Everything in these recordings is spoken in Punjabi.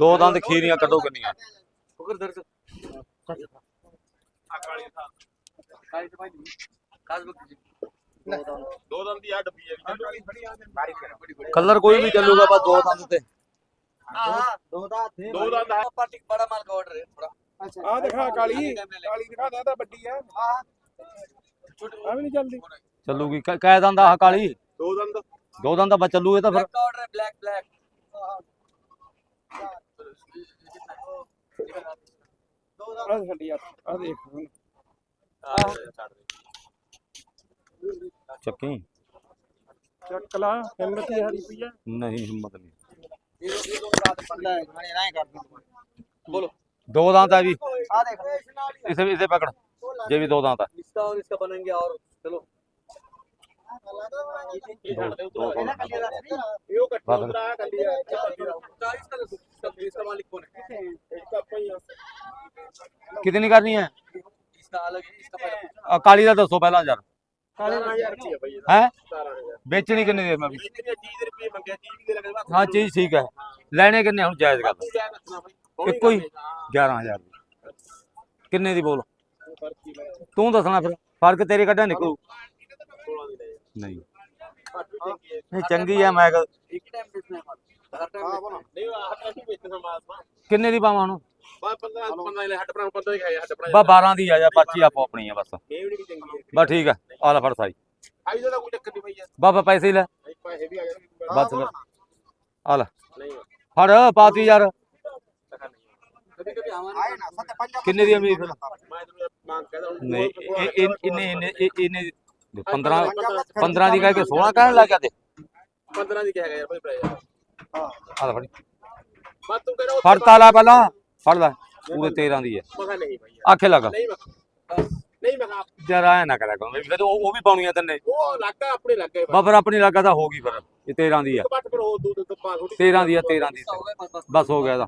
ਦੋ ਦੰਦ ਖੀਰੀਆਂ ਕੱਢੋ ਕਿੰਨੀਆਂ ਫੁਕਰ ਦਰਦ। ਦੰਦ ਕਲਰ ਕੋਈ ਵੀ ਚੱਲੂਗਾ ਬਸ ਦੋ ਦੰਦ ਤੇ। ਦੋ ਦੰਦ ਦੋ ਦੰਦ ਪਾਰਟੀ ਬੜਾ ਮਾਲ ਦਾ ਆਰਡਰ ਹੈ ਆ ਦਿਖਾ ਕਾਲੀ। ਕਾਲੀ ਦਿਖਾ ਦੇ ਤਾਂ ਵੱਡੀ ਹੈ। ਹਾਂ ਆ ਵੀ ਨਹੀਂ ਚੱਲਦੀ। ਚੱਲੂਗੀ। ਕੈ ਦੰਦ ਆ ਕਾਲੀ? ਦੋ ਦੰਦ। ਦੋ ਦੰਦ ਦਾ ਚੱਲੂਗੇ ਤਾਂ ਫਿਰ। ਬਲੈਕ ਬਲੈਕ ਆ ਛੱਡੀ ਆ ਆ ਦੇਖ ਹੁਣ ਛੱਡ ਦੇ ਚੱਕੀ ਚੱਕ ਲਾ ਹਿੰਮਤ ਹੀ ਹਰੀ ਪਈ ਆ ਨਹੀਂ ਹਿੰਮਤ ਨਹੀਂ ये ये दो रात पड़ ਲੈ ਮੈਂ ਐਂ ਕਰ ਦੂੰ ਦੋ ਦੰਦ ਆ ਵੀ ਆ ਦੇਖ ਇਸੇ ਇਸੇ ਪਕੜ ਜੇ ਵੀ ਦੋ ਦੰਦ ਆ इसका और इसका बनेंगे और चलो ਇਹ ਛੱਡ ਦੇ ਉਧਰ ਇਹਨਾਂ ਕੱਲੀਆਂ ਦਾ ਨਹੀਂ ਇਹ ਉਹ ਕੱਟੀ ਉਧਰ ਆ ਯਾਰ 17000 ਰੁਪਏ ਬਈ ਇਹਦਾ ਹੈ 17000 ਵੇਚਣੀ ਕਿੰਨੇ ਦੀ ਹੈ ਮੈਂ ਵੀ ਕਿੰਨੇ ਚੀਜ਼ ਰੁਪਏ ਮੰਗਿਆ ਚੀਜ਼ ਵੀ ਦੇ ਲੱਗਦਾ ਹਾਂ ਚੀਜ਼ ਠੀਕ ਹੈ ਲੈਣੇ ਕਿੰਨੇ ਹੁਣ ਜਾਇਜ਼ ਕਰ ਤੂੰ ਜਾ ਦੱਸਣਾ ਬਈ ਇੱਕੋ ਹੀ 11000 ਦੀ ਕਿੰਨੇ ਦੀ ਬੋਲ ਪਰਚੀ ਲੈ ਤੂੰ ਦੱਸਣਾ ਫਿਰ ਫਰਕ ਤੇਰੇ ਕੱਢਾ ਨਿਕਲੂ 16 ਦੀ ਲੈ ਨਹੀਂ ਪੱਟ ਵੀ ਚੰਗੀ ਹੈ ਨਹੀਂ ਚੰਗੀ ਹੈ ਮੈਂ ਕਿਹਾ एक ही टाइम बेचना है माल हर टाइम ਨਹੀਂ ਆਹ ਤਾਂ ਅਸੀਂ ਵੇਚਣਾ ਮਾਸ ਮਾ ਕਿੰਨੇ ਦੀ ਪਾਵਾਂ ਹੁਣ ਬਾ 12 ਦੀ ਆ ਜਾ ਪਰਚੀ ਆਪੋ ਆਪਣੀ ਆ ਬਸ। ਬਾ ਠੀਕ ਆ ਆ ਲੈ ਫੜ ਸਾਈ। ਬਾਬਾ ਪੈਸੇ ਹੀ ਲੈ। ਪੈਸੇ ਵੀ ਆ ਜਾਣਗੇ। ਬਸ ਫਿਰ। ਆ ਲੈ। ਫੜ ਪਾਤੀ ਕਿੰਨੇ ਦੀ ਅਮੀਰ ਨਹੀਂ ਇਹਨੇ ਇਹਨੇ ਇਹਨੇ 15 15 ਦੀ ਕਹਿ ਕੇ 16 ਕਹਿਣ ਲੱਗਿਆ ਤੇ 15 ਦੀ ਕਹਿ ਗਿਆ ਯਾਰ ਭਾਈ ਪ੍ਰਾਈਸ ਆ ਲੈ ਫੜੀ। ਬਾ ਲਾ ਪਹਿਲਾਂ। ਫੜ ਲੈ ਪੂਰੇ 13 ਦੀ ਹੈ ਮਗਾ ਨਹੀਂ ਭਾਈ ਯਾਰ ਆਖੇ ਲੱਗ ਨਹੀਂ ਮਗਾ ਨਹੀਂ ਮਗਾ ਯਾਰ ਐ ਨਾ ਕਰਿਆ ਕਰੋ ਫਿਰ ਉਹ ਉਹ ਵੀ ਪਾਉਣੀਆਂ ਤੈਨੇ ਉਹ ਲੱਗਾ ਆਪਣੇ ਲੱਗੇ ਬਾ ਫਿਰ ਆਪਣੀ ਲੱਗਾ ਤਾਂ ਹੋ ਗਈ ਫਿਰ ਇਹ 13 ਦੀ ਆ ਬੱਟ ਪਰ ਉਹ ਦੋ ਦੋ ਪਾ ਥੋੜੀ 13 ਦੀ ਆ 13 ਦੀ हो गए बस बस ਬਸ ਹੋ ਗਿਆ ਇਹਦਾ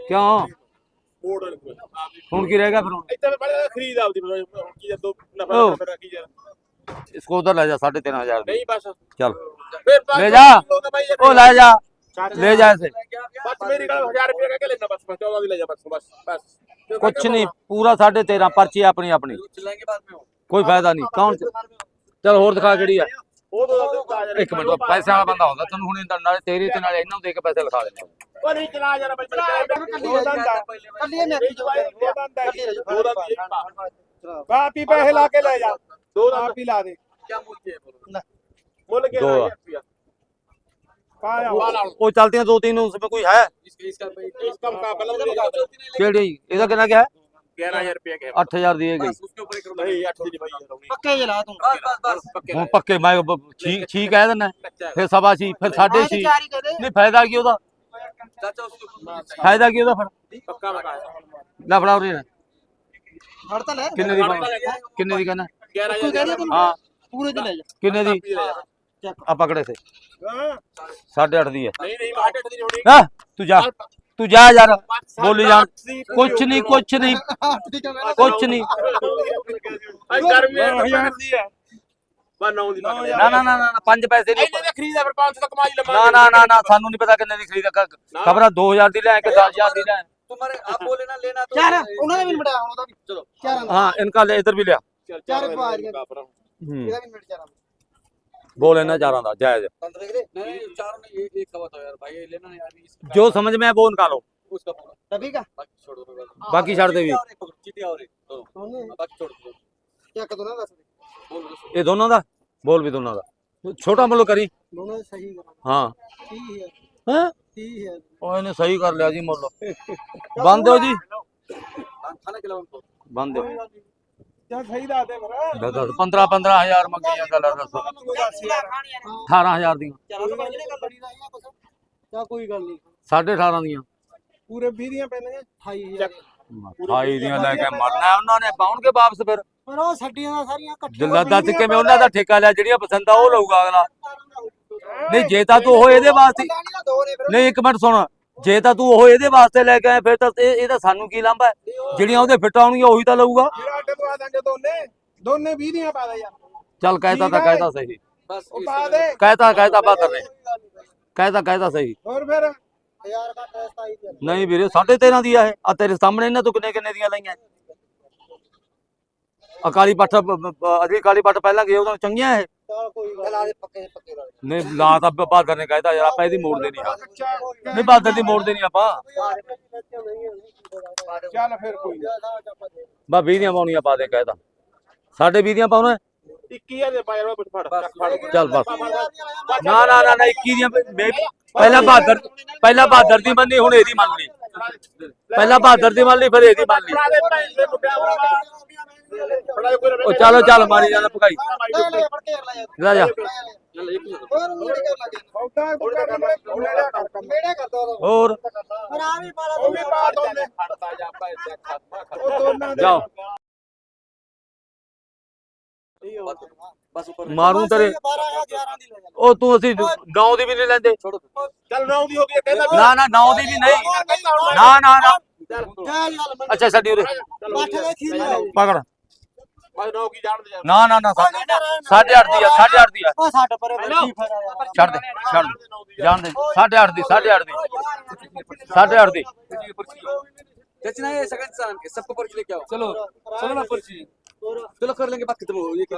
ਕਿਉਂ ਮੋਡਲ ਹੁਣ ਕੀ ਰਹਿ ਗਿਆ ਫਿਰ ਹੁਣ ਇੱਥੇ ਮੈਂ ਬੜਾ ਖਰੀਦ ਆਪਦੀ ਫਿਰ ਹੁਣ ਕੀ ਜਦੋਂ ਓ। ਨਫਾ ਫਿਰ ਕੀ ਯਾਰ ਇਸਕੋ ਉਧਰ ਲੈ ਜਾ 3500 ਦੀ ਨਹੀਂ ਬਸ ਚੱਲ ਫਿਰ ਪੰਜ ਲੈ ਜਾ। ਸੌ ਦਾ ਭਾਈ ਉਹ ਲੈ ਜਾ ਲੈ ਜਾ ਇਸੇ ਬਸ ਮੇਰੀ ਗੱਲ 1000 ਰੁਪਏ ਕਹਿ ਕੇ ਲੈਣਾ ਬਸ ਬਸ 14 ਦੀ ਲੈ ਜਾ ਬਸ ਬਸ ਬਸ ਕੁਛ ਨਹੀਂ ਪੂਰਾ 13.5 ਪਰਚੀ ਆਪਣੀ ਆਪਣੀ चलाएंगे बाद में वो ਕੋਈ ਫਾਇਦਾ ਨਹੀਂ ਕੌਣ ਚਲ ਹੋਰ ਦਿਖਾ ਕਿਹੜੀ ਆ ਉਹ ਦੋ ਦੋ ਆ ਇੱਕ ਮਿੰਟ ਉਹ ਪੈਸੇ ਵਾਲਾ ਬੰਦਾ ਹੁੰਦਾ ਤੈਨੂੰ ਹੁਣ ਇੰਦਰ ਨਾਲੇ ਤੇਰੀ ਤੇ ਨਾਲੇ ਇਹਨਾਂ ਨੂੰ ਦੇ ਕੇ ਪੈਸੇ ਲਿਖਾ ਦੇਣੇ ਉਹ ਨਹੀਂ ਚਲਾ ਯਾਰ ਭਾਈ ਦੋ ਦੰਦ ਆ ਕੱਲੀਆਂ ਨੇ ਦੋ ਦੰਦ ਆ ਦੋ ਦਾ ਵੀ ਇੱਕ ਪਾ। ਬਾਪ ਹੀ ਪੈਸੇ ਲਾ ਕੇ ਲੈ ਜਾ ਦੋ ਦਾ ਆਪ ਹੀ ਲਾ ਦੇ क्या मूल्य है बोलो ਮੁੱਲ ਕੇ ਦੋ ਦਾ। ਰੁਪਿਆ ਪਾਇਆ ਉਹ ਚਲਤੀਆਂ ਦੋ तीन उसमें कोई है इसका इसका भाई ਇਸ ਕੰਮ का ਪਹਿਲਾਂ ਵੀ ਲਗਾ चलती नहीं केड़ी ਇਹਦਾ ਕਿੰਨਾ ਗਿਆ 11000 ਰੁਪਏ ਕੇ 8000 ਦੀ ਹੈਗੀ बस उसके ऊपर एक ਨਹੀਂ 8 ਦੀ ਨਹੀਂ ਭਾਈ ਯਾਰ ਹੋਣੀ ਪੱਕੇ ਜਲਾ ਤੂੰ बस बस बस ਪੱਕੇ ਹੁਣ ਪੱਕੇ ਮੈਂ ਬ- ਛੀ ਛੀ ਕਹਿ ਦਿੰਦਾ ਕੱਚਾ ਫਿਰ ਸਵਾ ਛੀ ਫਿਰ ਸਾਢੇ ਛੀ ਚਾਰੀ ਕਹਦੇ ਨਹੀਂ ਫਾਇਦਾ ਕੀ ਉਹਦਾ चाचा उसके ऊपर ਫਾਇਦਾ ਕੀ ਉਹਦਾ ਫਿਰ ਪੱਕਾ ਮਕਾ ਲੈ ਫੜਾ ਉਰੇ ਫੜ ਤਾਂ ਲੈ ਕਿੰਨੇ ਦੀ ਪਾਵਾਂ ਕਿੰਨੇ ਦੀ ਕਹਿੰਦਾ 11000 ਹਾਂ ਪੂਰੇ ਦੀ ਲੈ ਜਾ ਕਿੰਨੇ ਦੀ ਆ ਪਕੜੇ ਸੇ ਸਾਢੇ 8 ਦੀ ਹੈ। ਨਹੀਂ ਨਹੀਂ ਮਾਟੇ ਦੀ ਹੋਣੀ ਹਾਂ ਤੂੰ ਜਾ। ਤੂੰ ਜਾ ਯਾਰ। ਬੋਲੀ ਜਾਣ ਕੁਛ ਨਹੀਂ ਕੁਛ ਨਹੀਂ। ਕੁਛ ਨਹੀਂ। ਨਾ ਨਾ ਨਾ ਨਾ ਨਾ ਨਾ ਨਾ ਸਾਨੂੰ ਨਹੀਂ ਪਤਾ ਕਿੰਨੇ ਦੀ ਖਰੀਦ ਖਰੀਦਾ ਖਬਰਾਂ 2000 ਦੀ ਲੈ ਕੇ 10000 ਦੀ ਲੈ। ਤੁਹਾਰੇ ਆਪ ਬੋਲੇ ਨਾ ਲੈਣਾ ਤੋ। ਚਾਰ ਉਹਨਾਂ ਨੇ ਵੀ ਹਾਂ ਇਨਕਾ ਇਧਰ ਵੀ ਲਿਆ। ਚਾਰ ਚਾਰ ਇਹਦਾ ਵੀ ਮਿਟ ਚਾਰਾਂ ਦਾ ਬੋਲ ਇਹਨਾਂ ਚਾਰਾਂ ਦਾ ਜਾਇਜ਼ पंद्रह के नहीं नहीं चारों में एक एक का बताओ यार भाई ये लेना नहीं यार इसका जो समझ में है वो निकालो उसका पूरा तभी का बाकी छोड़ दो कोई बात बाकी छाड़ दे भी। नहीं। और एक पकड़ो, चीटी और एक दोनों ਉਹਨੇ हाँ, बाकी छोड़ दो ਚੈੱਕ ਤੋਂ ਨਾ ਦੱਸ ਦੇ बोल दो ये दोनों ਦਾ ਬੋਲ ਵੀ ਦੋਨੋਂ ਦਾ ਛੋਟਾ ਮੁੱਲ ਕਰੀ ਦੋਨੋਂ ਸਹੀ ਕਰਾਂ ਹਾਂ 30 ਹੈ ਹੈ 30 ਹੈ ਉਹ ਇਹਨੇ ਸਹੀ ਕਰ ਲਿਆ ਜੀ ਮੁੱਲ ਬੰਦ ਦਿਓ ਜੀ हाँ, खाना खिलाओ उनको ਬੰਦ ਦਿਓ ਜਾਂ ਸਹੀ ਦੱਸ ਦੇ ਫਿਰ। ਦੱਸ 15 15000 ਮੰਗੀ ਜਾਂਦਾ ਲੈ ਦੱਸੋ। ਤੂੰ ਦੱਸ ਯਾਰ। 18000 ਦੀਆਂ ਚਾਰਾਂ ਦਾ ਬਣ ਗੱਲ ਲੜੀ ਰਹੀ ਆ ਕੁਛ ਚਾ ਕੋਈ ਗੱਲ ਨਹੀਂ। 18.5 ਦੀਆਂ। ਪੂਰੇ 20 ਦੀਆਂ ਪੈਣਗੇ 28000 28 ਦੀਆਂ ਲੈ ਕੇ ਮਰਨਾ ਹੈ, ਉਹਨਾਂ ਨੇ ਪਾਉਣਗੇ ਵਾਪਸ ਫਿਰ। ਪਰ ਉਹ ਛੱਡੀਆਂ ਦਾ ਸਾਰੀਆਂ ਇਕੱਠੀਆਂ ਜਿੱਲਾ ਦੱਸ ਕਿਵੇਂ ਉਹਨਾਂ ਦਾ ਠੇਕਾ ਲਿਆ ਜਿਹੜੀਆਂ ਪਸੰਦ ਆ ਉਹ ਲਊਗਾ ਅਗਲਾ। ਨਹੀਂ ਜੇ ਤਾਂ ਤੂੰ ਉਹ ਇਹਦੇ ਵਾਸਤੇ ਨਹੀਂ ਇੱਕ ਮਿੰਟ ਸੁਣ। ਜੇ ਤਾਂ ਤੂੰ ਉਹ ਇਹਦੇ ਵਾਸਤੇ ਲੈ ਕੇ ਆਇਆ ਫਿਰ ਤਾਂ ਇਹ ਇਹਦਾ ਸਾਨੂੰ ਕੀ ਲਾਂਭਾ ਜਿਹੜੀਆਂ ਉਹਦੇ ਫਿੱਟ ਆਉਣਗੀਆਂ ਉਹੀ ਤਾਂ ਲਊਗਾ। ਜਿਹੜਾ ਅੱਡੇ ਪਵਾ ਦਾਂਗੇ ਦੋਨੇ ਦੋਨੇ 20 ਦੀਆਂ ਪਾ ਦੇ ਯਾਰ। ਚੱਲ ਕਹਿਤਾ ਤਾਂ ਕਹਿਤਾ ਸਹੀ। ਕਹਿਤਾ ਕਹਿਤਾ ਬਾਤਰ ਨੇ ਕਹਿਤਾ ਕਹਿਤਾ ਸਹੀ। ਹੋਰ ਫਿਰ? ਨਹੀਂ ਵੀਰੇ 13.5 ਦੀ ਆ ਇਹ। ਤੇਰੇ ਸਾਹਮਣੇ ਇਹਨਾਂ ਤੋਂ ਕਿੰਨੇ ਕਿੰਨੇ ਦੀਆਂ ਲਈਆਂ? ਅਕਾਲੀ ਪੱਠ ਅਜੀ ਕਾਲੀ ਪੱਠ ਪਹਿਲਾਂ ਗਏ ਉਹਨਾਂ ਚੰਗੀਆਂ ਇਹ। ਚਲ ਕੋਈ ਗੱਲ ਲਾ ਦੇ ਪੱਕੇ ਪੱਕੇ ਲਾ ਦੇ ਨਹੀਂ ਲਾ ਤਾਂ ਬਹਾਦਰ ਨੇ ਕਹਿਤਾ ਯਾਰ ਆਪਾਂ ਇਹਦੀ ਮੋੜਦੇ ਨਹੀਂ ਆ ਨਹੀਂ ਬਹਾਦਰ ਦੀ ਮੋੜਦੇ ਨਹੀਂ ਆਪਾਂ ਚੱਲ ਫਿਰ ਕੋਈ ਨੀ। ਬਾ 20 ਦੀਆਂ ਪਾਉਣੀਆਂ ਪਾ ਦੇ ਕਹਿਤਾ ਸਾਡੇ 20 ਦੀਆਂ ਪਾਉਣਾ 21000 ਦੇ ਪਾਇਆ ਮੈਂ ਫੜ ਚੱਕ ਫੜ ਚੱਲ ਬਸ ਨਾ ਨਾ ਨਾ ਨਾ 21 ਦੀਆਂ ਮੈਂ ਪਹਿਲਾਂ ਬਹਾਦਰ ਪਹਿਲਾਂ ਬਹਾਦਰ ਦੀ ਮੰਨੀ ਹੁਣ ਇਹਦੀ ਮੰਨ ਲਈ ਪਹਿਲਾਂ ਬਹਾਦਰ ਦੀ ਮੰਨ ਲਈ ਫਿਰ ਇਹਦੀ ਮੰਨ ਲਈ ਉਹ ਚਲੋ, ਚੱਲ, ਮਾਰੀ ਜਾਣਾ ਭਗਾਈ। ਲੈ ਜਾ। ਚੱਲ ਇੱਕ ਹੋਰ? ਜਾਓ। ਮਾਰੂ ਤੇਰੇ। ਉਹ ਤੂੰ ਅਸੀਂ ਨੌ ਦੀ ਵੀ ਨਹੀਂ ਲੈਂਦੇ। ਚੱਲ ਨੌ ਦੀ ਹੋ ਗਈ ਕਹਿੰਦਾ ਨਾ ਨਾ, ਨੌ ਦੀ ਵੀ ਨਹੀਂ। ਨਾ ਨਾ ਨਾ। ਅੱਛਾ, ਛੱਡੀ ਉਰੇ। ਪਕੜ। ਬਸ ਨੌ ਕੀ ਜਾਣਦੇ ਜਾ ਨਾ ਨਾ ਨਾ ਸਾਢੇ ਅੱਠ ਦੀ ਆ ਸਾਢੇ ਅੱਠ ਦੀ ਆ ਉਹ ਛੱਡ ਪਰੇ ਕੀ ਫਾਇਦਾ ਯਾਰ ਛੱਡ ਦੇ ਛੱਡ ਦੇ ਜਾਣ ਦੇ ਸਾਢੇ ਅੱਠ ਦੀ ਸਾਢੇ ਅੱਠ ਦੀ ਸਾਢੇ ਅੱਠ ਦੀ चचना ये सेकंड इंसान के सबको पर्ची लेके आओ चलो चलो ना पर्ची चलो कर लेंगे बात खत्म हो ये कि